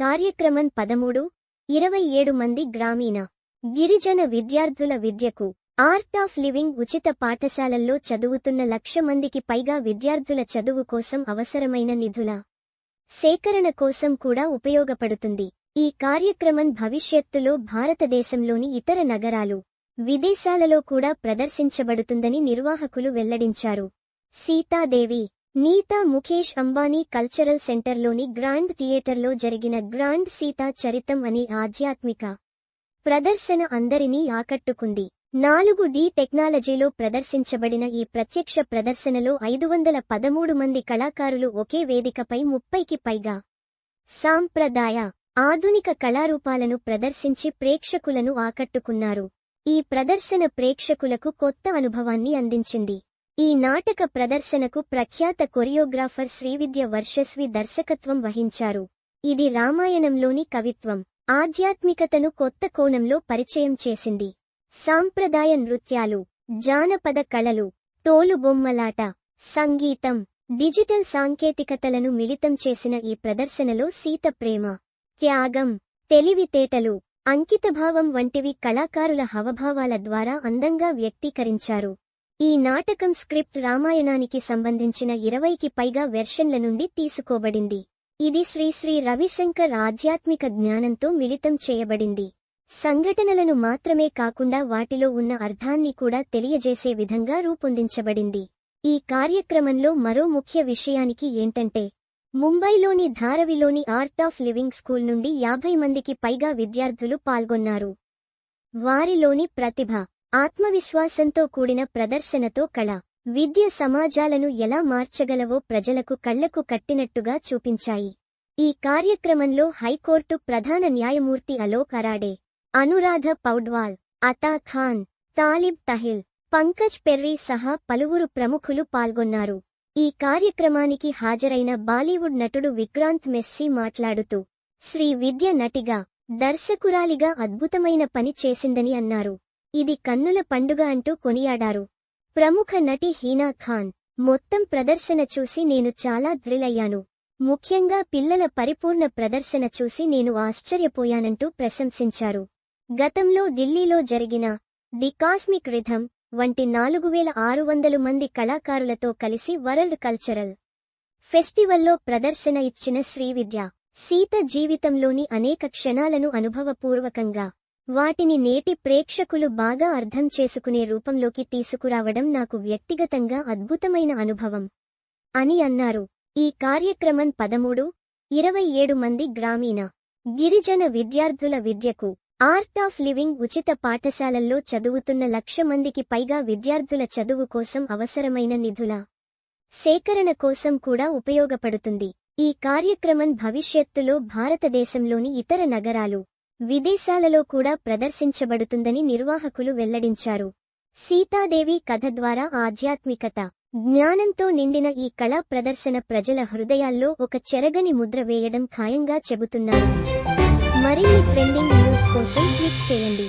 కార్యక్రమం పదమూడు ఇరవై ఏడు మంది గ్రామీణ గిరిజన విద్యార్థుల విద్యకు ఆర్ట్ ఆఫ్ లివింగ్ ఉచిత పాఠశాలల్లో చదువుతున్న లక్ష మందికి పైగా విద్యార్థుల చదువు కోసం అవసరమైన నిధుల సేకరణ కోసం కూడా ఉపయోగపడుతుంది. ఈ కార్యక్రమం భవిష్యత్తులో భారతదేశంలోని ఇతర నగరాలు విదేశాలలో కూడా ప్రదర్శించబడుతుందని నిర్వాహకులు వెల్లడించారు. సీతాదేవి నీతా ముఖేష్ అంబానీ కల్చరల్ సెంటర్లోని గ్రాండ్ థియేటర్లో జరిగిన గ్రాండ్ సీతా చరితం అనే ఆధ్యాత్మిక ప్రదర్శన అందరినీ ఆకట్టుకుంది. నాలుగు డి టెక్నాలజీలో ప్రదర్శించబడిన ఈ ప్రత్యక్ష ప్రదర్శనలో ఐదు వందల పదమూడు మంది కళాకారులు ఒకే వేదికపై ముప్పైకి పైగా సాంప్రదాయ ఆధునిక కళారూపాలను ప్రదర్శించి ప్రేక్షకులను ఆకట్టుకున్నారు. ఈ ప్రదర్శన ప్రేక్షకులకు కొత్త అనుభవాన్ని అందించింది. ఈ నాటక ప్రదర్శనకు ప్రఖ్యాత కొరియోగ్రాఫర్ శ్రీవిద్య వర్షస్వి దర్శకత్వం వహించారు. ఇది రామాయణంలోని కవిత్వం. ఆధ్యాత్మికతను కొత్త కోణంలో పరిచయం చేసింది. సాంప్రదాయ నృత్యాలు జానపద కళలు తోలుబొమ్మలాట సంగీతం డిజిటల్ సాంకేతికతలను మిళితం చేసిన ఈ ప్రదర్శనలో సీత ప్రేమ త్యాగం తెలివితేటలు అంకితభావం వంటివి కళాకారుల హవభావాల ద్వారా అందంగా వ్యక్తీకరించారు. ఈ నాటకం స్క్రిప్ట్ రామాయణానికి సంబంధించిన ఇరవైకి పైగా వెర్షన్ల నుండి తీసుకోబడింది. ఇది శ్రీశ్రీ రవిశంకర్ ఆధ్యాత్మిక జ్ఞానంతో మిళితం చేయబడింది. సంఘటనలను మాత్రమే కాకుండా వాటిలో ఉన్న అర్థాన్ని కూడా తెలియజేసే విధంగా రూపొందించబడింది. ఈ కార్యక్రమంలో మరో ముఖ్య విషయానికి ఏంటంటే ముంబైలోని ధారవిలోని ఆర్ట్ ఆఫ్ లివింగ్ స్కూల్ నుండి యాభై మందికి పైగా విద్యార్థులు పాల్గొన్నారు. వారిలోని ప్రతిభ ఆత్మవిశ్వాసంతో కూడిన ప్రదర్శనతో కళ. విద్య సమాజాలను ఎలా మార్చగలవో ప్రజలకు కళ్ళకు కట్టినట్టుగా చూపించాయి. ఈ కార్యక్రమంలో హైకోర్టు ప్రధాన న్యాయమూర్తి అలోక్ అరాడే అనురాధ పౌడ్వాల్ అతా ఖాన్ తాలిబ్ తహిల్ పంకజ్ పెర్రీ సహా పలువురు ప్రముఖులు పాల్గొన్నారు. ఈ కార్యక్రమానికి హాజరైన బాలీవుడ్ నటుడు విక్రాంత్ మెస్సీ మాట్లాడుతూ శ్రీ విద్య నటిగా దర్శకురాలిగా అద్భుతమైన పని చేసిందని అన్నారు. ఇది కన్నుల పండుగ అంటూ కొనియాడారు. ప్రముఖ నటి హీనా ఖాన్ మొత్తం ప్రదర్శన చూసి నేను చాలా థ్రిలయ్యాను ముఖ్యంగా పిల్లల పరిపూర్ణ ప్రదర్శన చూసి నేను ఆశ్చర్యపోయానంటూ ప్రశంసించారు. గతంలో ఢిల్లీలో జరిగిన ది కాస్మిక్ రిథమ్ వంటి నాలుగు వేల ఆరు వందలు మంది కళాకారులతో కలిసి వరల్డ్ కల్చరల్ ఫెస్టివల్లో ప్రదర్శన ఇచ్చిన శ్రీవిద్య సీత జీవితంలోని అనేక క్షణాలను అనుభవపూర్వకంగా వాటిని నేటి ప్రేక్షకులు బాగా అర్థం చేసుకునే రూపంలోకి తీసుకురావడం నాకు వ్యక్తిగతంగా అద్భుతమైన అనుభవం. అని అన్నారు. ఈ కార్యక్రమం పదమూడు ఇరవై ఏడు మంది గ్రామీణ గిరిజన విద్యార్థుల విద్యకు ఆర్ట్ ఆఫ్ లివింగ్ ఉచిత పాఠశాలల్లో చదువుతున్న లక్ష మందికి పైగా విద్యార్థుల చదువు కోసం అవసరమైన నిధుల సేకరణ కోసం కూడా ఉపయోగపడుతుంది. ఈ కార్యక్రమం భవిష్యత్తులో భారతదేశంలోని ఇతర నగరాలు విదేశాలలో కూడా ప్రదర్శించబడుతుందని నిర్వాహకులు వెల్లడించారు. సీతాదేవి కథ ద్వారా ఆధ్యాత్మికత జ్ఞానంతో నిండిన ఈ కళా ప్రదర్శన ప్రజల హృదయాల్లో ఒక చెరగని ముద్ర వేయడం ఖాయంగా చెబుతున్నారు. మరిన్ని ట్రెండింగ్ న్యూస్ కోసం క్లిక్ చేయండి.